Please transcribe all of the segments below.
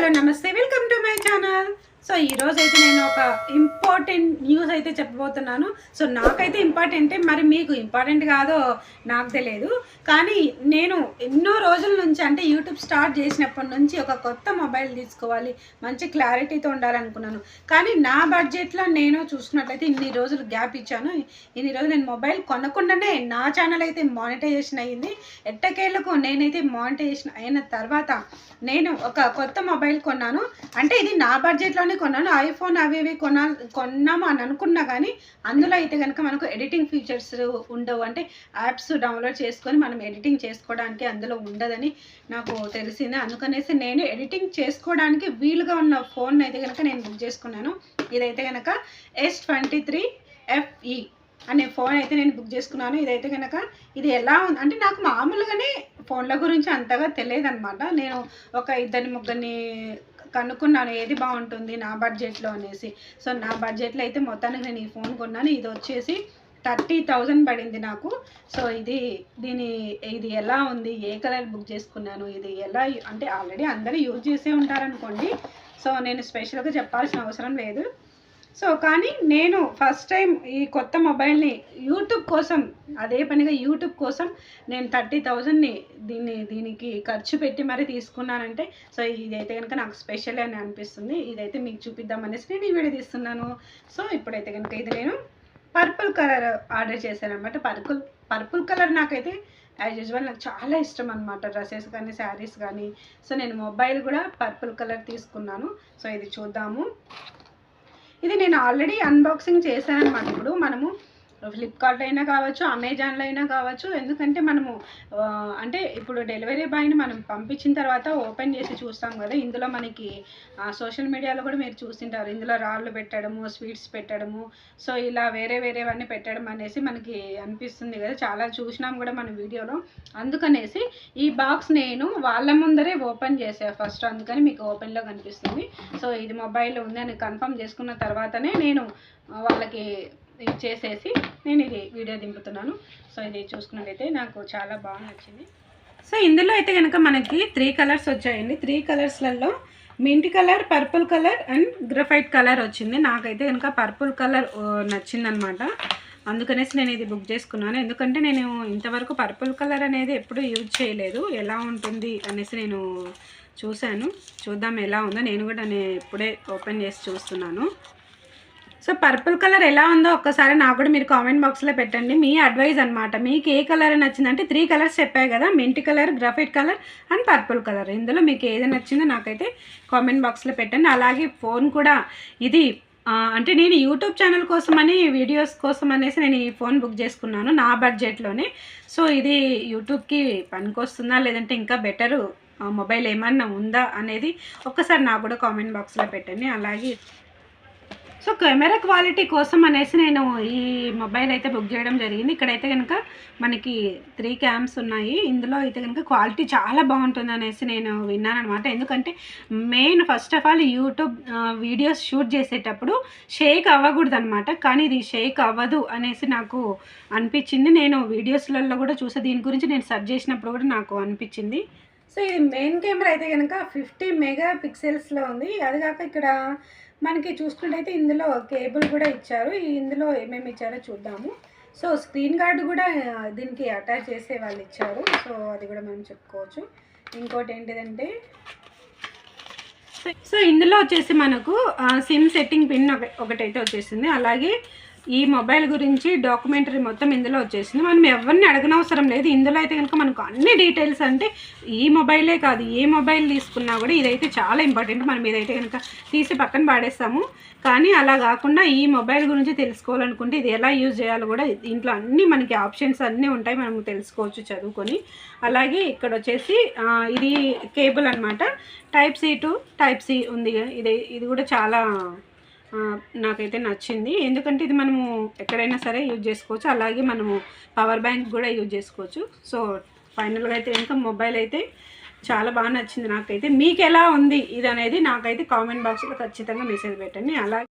Hello నమస్తే welcome to my channel so ఈ రోజు అయితే నేను ఒక ఇంపార్టెంట్ న్యూస్ అయితే చెప్పబోతున్నాను. సో నాకైతే ఇంపార్టెంటే మరి మీకు ఇంపార్టెంట్ కాదో నాకు తెలియదు. కానీ నేను ఎన్నో రోజుల నుంచి అంటే యూట్యూబ్ స్టార్ట్ చేసినప్పటి నుంచి ఒక కొత్త మొబైల్ తీసుకోవాలి మంచి క్లారిటీతో ఉండాలనుకున్నాను. కానీ నా బడ్జెట్లో నేను చూసుకున్నట్లయితే ఇన్ని రోజులు గ్యాప్ ఇచ్చాను. ఇన్ని రోజులు నేను మొబైల్ కొనకుండానే నా ఛానల్ అయితే మానిటైజేషన్ అయ్యింది. ఎట్టకేళ్ళకు నేనైతే మానిటైజేషన్ అయిన తర్వాత నేను ఒక కొత్త మొబైల్ కొన్నాను. అంటే ఇది నా బడ్జెట్లోనే కొన్నాను ఐఫోన్ అవి ఇవి కొనా కొన్నాము అని అనుకున్నా కానీ అందులో అయితే కనుక మనకు ఎడిటింగ్ ఫీచర్స్ ఉండవు. అంటే యాప్స్ డౌన్లోడ్ చేసుకొని మనం ఎడిటింగ్ చేసుకోవడానికి అందులో ఉండదని నాకు తెలిసింది. అందుకనేసి నేను ఎడిటింగ్ చేసుకోవడానికి వీలుగా ఉన్న ఫోన్ అయితే కనుక నేను బుక్ చేసుకున్నాను. ఇదైతే కనుక ఎస్ ట్వంటీ త్రీ ఎఫ్ఈ అనే ఫోన్ అయితే నేను బుక్ చేసుకున్నాను. ఇదైతే కనుక ఇది ఎలా ఉంది? అంటే నాకు మామూలుగానే ఫోన్ల గురించి అంతగా తెలియదు అనమాట నేను ఒక ఇద్దరిని ముగ్గురిని కనుక్కున్నాను ఏది బాగుంటుంది నా బడ్జెట్లో అనేసి. సో నా బడ్జెట్లో అయితే మొత్తానికి నేను ఈ ఫోన్ కొన్నాను. ఇది వచ్చేసి థర్టీ థౌజండ్ పడింది నాకు. సో ఇది దీని ఇది ఎలా ఉంది? ఏ కలర్ బుక్ చేసుకున్నాను? ఇది ఎలా అంటే ఆల్రెడీ అందరూ యూజ్ చేసే ఉంటారనుకోండి. సో నేను స్పెషల్గా చెప్పాల్సిన అవసరం లేదు. సో కానీ నేను ఫస్ట్ టైం ఈ కొత్త మొబైల్ని యూట్యూబ్ కోసం అదే పనిగా యూట్యూబ్ కోసం నేను థర్టీ థౌజండ్ని దీన్ని దీనికి ఖర్చు పెట్టి మరీ తీసుకున్నానంటే సో ఇదైతే కనుక నాకు స్పెషల్ అని అనిపిస్తుంది. ఇదైతే మీకు చూపిద్దాం అనేసి నేను ఈ వీడియో తీస్తున్నాను. సో ఇప్పుడైతే కనుక ఇది నేను పర్పుల్ కలర్ ఆర్డర్ చేశాను అనమాట పర్పుల్ పర్పుల్ కలర్ నాకైతే యాజ్ యూజువల్ నాకు చాలా ఇష్టం అనమాట డ్రెస్సెస్ కానీ శారీస్ కానీ. సో నేను మొబైల్ కూడా పర్పుల్ కలర్ తీసుకున్నాను. సో ఇది చూద్దాము. ఇది నేను ఆల్రెడీ అన్బాక్సింగ్ చేశాను అనమాట ఇప్పుడు మనము ఫ్లిప్కార్ట్ అయినా కావచ్చు అమెజాన్లో అయినా కావచ్చు ఎందుకంటే మనము అంటే ఇప్పుడు డెలివరీ బాయ్ని మనం పంపించిన తర్వాత ఓపెన్ చేసి చూస్తాం కదా ఇందులో మనకి సోషల్ మీడియాలో కూడా మీరు చూస్తుంటారు. ఇందులో రాళ్ళు పెట్టడము స్వీట్స్ పెట్టడము సో ఇలా వేరే వేరేవన్నీ పెట్టడం అనేసి మనకి అనిపిస్తుంది కదా. చాలా చూసినాం కూడా మన వీడియోలో. అందుకనేసి ఈ బాక్స్ నేను వాళ్ళ ముందరే ఓపెన్ చేసా ఫస్ట్ అందుకని మీకు ఓపెన్లో కనిపిస్తుంది. సో ఇది మొబైల్ ఉంది అని కన్ఫర్మ్ చేసుకున్న తర్వాతనే నేను వాళ్ళకి చేసేసి నేను ఇది వీడియో దింపుతున్నాను. సో ఇది చూసుకున్నట్టయితే నాకు చాలా బాగా నచ్చింది. సో ఇందులో అయితే కనుక మనకి త్రీ కలర్స్ వచ్చాయండి. Three కలర్స్లలో mint colour purple colour and graphite colour వచ్చింది. నాకైతే కనుక పర్పుల్ కలర్ నచ్చిందనమాట అందుకనేసి నేను ఇది బుక్ చేసుకున్నాను. ఎందుకంటే నేను ఇంతవరకు పర్పుల్ కలర్ అనేది ఎప్పుడు యూజ్ చేయలేదు. ఎలా ఉంటుంది అనేసి నేను చూశాను. చూద్దాం ఎలా ఉందో. నేను కూడా నేను ఇప్పుడే ఓపెన్ చేసి చూస్తున్నాను. సో పర్పుల్ కలర్ ఎలా ఉందో ఒక్కసారి నాకు కూడా మీరు కామెంట్ బాక్స్లో పెట్టండి. మీ అడ్వైజ్ అనమాట మీకు ఏ కలర్ నచ్చిందంటే త్రీ కలర్స్ చెప్పాయి కదా. Mint colour graphite colour and purple colour ఇందులో మీకు ఏది నచ్చిందో నాకైతే కామెంట్ బాక్స్లో పెట్టండి. అలాగే ఫోన్ కూడా ఇది అంటే నేను యూట్యూబ్ ఛానల్ కోసమని వీడియోస్ కోసం అనేసి నేను ఈ ఫోన్ బుక్ చేసుకున్నాను. నా బడ్జెట్లోనే సో ఇది యూట్యూబ్కి పనికొస్తుందా లేదంటే ఇంకా బెటరు మొబైల్ ఏమన్నా ఉందా అనేది ఒక్కసారి నాకు కూడా కామెంట్ బాక్స్లో పెట్టండి. అలాగే సో కెమెరా క్వాలిటీ కోసం అనేసి నేను ఈ మొబైల్ అయితే బుక్ చేయడం జరిగింది. ఇక్కడైతే కనుక మనకి త్రీ క్యామ్స్ ఉన్నాయి. ఇందులో అయితే కనుక క్వాలిటీ చాలా బాగుంటుంది అనేసి నేను విన్నాను అనమాట ఎందుకంటే main first of all YouTube videos shoot చేసేటప్పుడు షేక్ అవ్వకూడదు అనమాట కానీ ఇది షేక్ అవ్వదు అనేసి నాకు అనిపించింది. నేను వీడియోస్లలో కూడా చూసే దీని గురించి నేను సెర్చ్ చేసినప్పుడు కూడా నాకు అనిపించింది. సో ఇది మెయిన్ కెమెరా అయితే కనుక ఫిఫ్టీ మెగా పిక్సెల్స్లో ఉంది. అది కాక ఇక్కడ మనకి చూసుకున్నట్టయితే ఇందులో కేబుల్ కూడా ఇచ్చారు. ఇందులో ఏమేమి ఇచ్చారో చూద్దాము. సో స్క్రీన్ గార్డ్ కూడా దీనికి అటాచ్ చేసే వాళ్ళు ఇచ్చారు. సో అది కూడా మనం చెప్పుకోవచ్చు. ఇంకోటి ఏంటిదంటే సో ఇందులో వచ్చేసి మనకు సిమ్ సెట్టింగ్ పిన్ ఒక ఒకటైతే వచ్చేసింది. అలాగే ఈ మొబైల్ గురించి డాక్యుమెంటరీ మొత్తం ఇందులో వచ్చేసింది. మనం ఎవరిని అడగనవసరం లేదు. ఇందులో అయితే కనుక మనకు అన్ని డీటెయిల్స్ అంటే ఈ మొబైలే కాదు ఏ మొబైల్ తీసుకున్నా కూడా ఇదైతే చాలా ఇంపార్టెంట్. మనం ఇదైతే కనుక తీసి పక్కన పాడేస్తాము. కానీ అలా కాకుండా ఈ మొబైల్ గురించి తెలుసుకోవాలనుకుంటే ఇది ఎలా యూజ్ చేయాలో కూడా ఇంట్లో అన్ని మనకి ఆప్షన్స్ అన్నీ ఉంటాయి. మనం తెలుసుకోవచ్చు చదువుకొని. అలాగే ఇక్కడ వచ్చేసి ఇది కేబుల్ అనమాట type C to type C ఉంది. ఇది ఇది కూడా చాలా నాకైతే నచ్చింది. ఎందుకంటే ఇది మనము ఎక్కడైనా సరే యూజ్ చేసుకోవచ్చు. అలాగే మనము పవర్ బ్యాంక్ కూడా యూజ్ చేసుకోవచ్చు. సో ఫైనల్గా అయితే ఇంకా మొబైల్ అయితే చాలా బాగా నచ్చింది నాకైతే. మీకు ఎలా ఉంది? ఇది అనేది నాకైతే కామెంట్ బాక్స్లో ఖచ్చితంగా మెసేజ్ పెట్టండి. అలాగే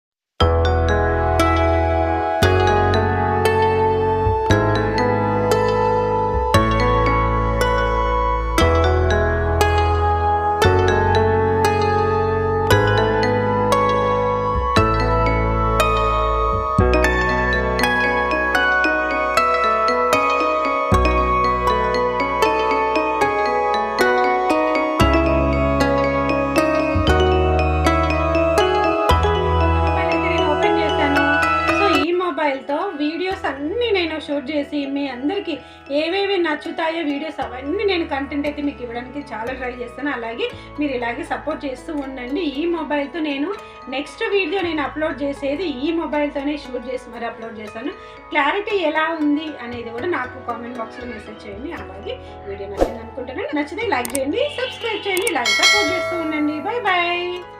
షూట్ చేసి మీ అందరికీ ఏవేవి నచ్చుతాయో వీడియోస్ అవన్నీ నేను కంటెంట్ అయితే మీకు ఇవ్వడానికి చాలా ట్రై చేస్తాను. అలాగే మీరు ఇలాగే సపోర్ట్ చేస్తూ ఉండండి. ఈ మొబైల్తో నేను నెక్స్ట్ వీడియో నేను అప్లోడ్ చేసేది ఈ మొబైల్తోనే షూట్ చేసి మరి అప్లోడ్ చేశాను క్లారిటీ ఎలా ఉంది అనేది కూడా నాకు కామెంట్ బాక్స్లో మెసేజ్ చేయండి. అలాగే వీడియో నచ్చింది అనుకుంటున్నాను. నచ్చితే లైక్ చేయండి సబ్స్క్రైబ్ చేయండి ఇలాగే సపోర్ట్ చేస్తూ ఉండండి. Bye bye